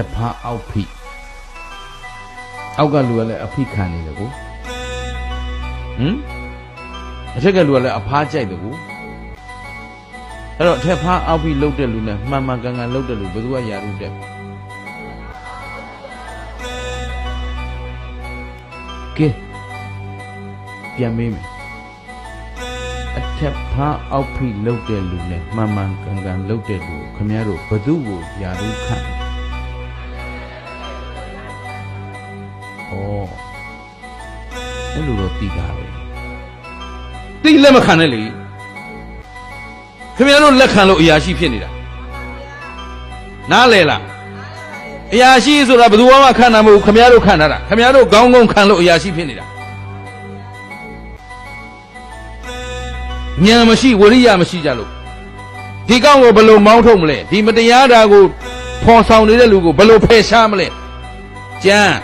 က်ဖားအောက်ဖိအောက်ကလူကလည်းအဖိခံနေတယ်ကိုဟမ်အထက်ကလူကလည်းအဖားကြိုက်တယ်ကိုအဲ့တော့အထက်ဖားအောက်ဖိလှုပ်တဲ့လူနဲ့မှန်မှန်ကန်ကန်လှုပ်တဲ့လူဘယ်သူကယာရုတက်ကဲပြန်မေးမယ်အထက်ဖားအောက်ဖိလှုပ်တဲ့လူနဲ့မှန်မှန်ကန်ကန်လှုပ်တဲ့လူကိုခင်ဗျားတို့ဘယ်သူကိုယာရုခန့်။ ဩအဲ့လိုတော့သိတာပဲ။သိလက်မခံနဲ့လေ။ခင်ဗျားတို့လက်ခံလို့အရာရှိဖြစ်နေတာ။နားလေလား။အရာရှိဆိုတာဘယ်သူမှခံတာမဟုတ်ဘူးခင်ဗျားတို့ခံတာတာ။ခင်ဗျားတို့ကောင်းကောင်းခံလို့အရာရှိဖြစ်နေတာ။ဉာဏ်မရှိဝရိယမရှိကြလို့ဒီကောင်းကိုဘယ်လိုမောင်းထုတ်မလဲဒီမတရားတာကိုဖော်ဆောင်နေတဲ့လူကိုဘယ်လိုဖယ်ရှားမလဲကျမ်း